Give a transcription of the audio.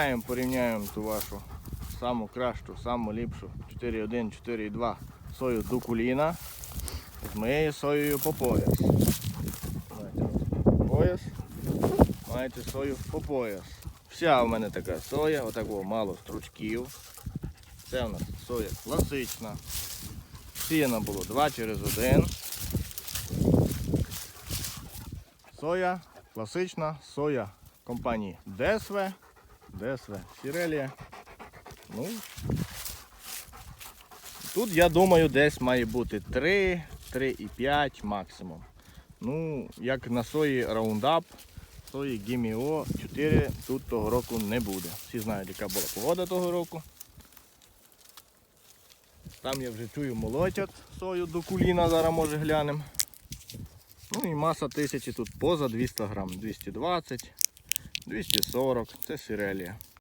Порівняємо, ту вашу саму кращу, саму ліпшу 4.1, 4.2 сою Дукуліна з моєю соєю по пояс. Пояс, маєте сою по пояс. Вся у мене така соя, отакого мало стручків. Це у нас соя класична. Сіяна було 2 через 1. Соя класична, соя компанії ДСВ. ДСВ Сірелія. Ну, тут, я думаю, десь має бути 3, 3,5 максимум. Ну, як на сої Roundup, сої Гіміо 4 тут того року не буде. Всі знають, яка була погода того року. Там я вже чую молотять сою до куліна, зараз може глянемо. Ну і маса тисячі тут поза 200 грам, 220, 240, це сирелія.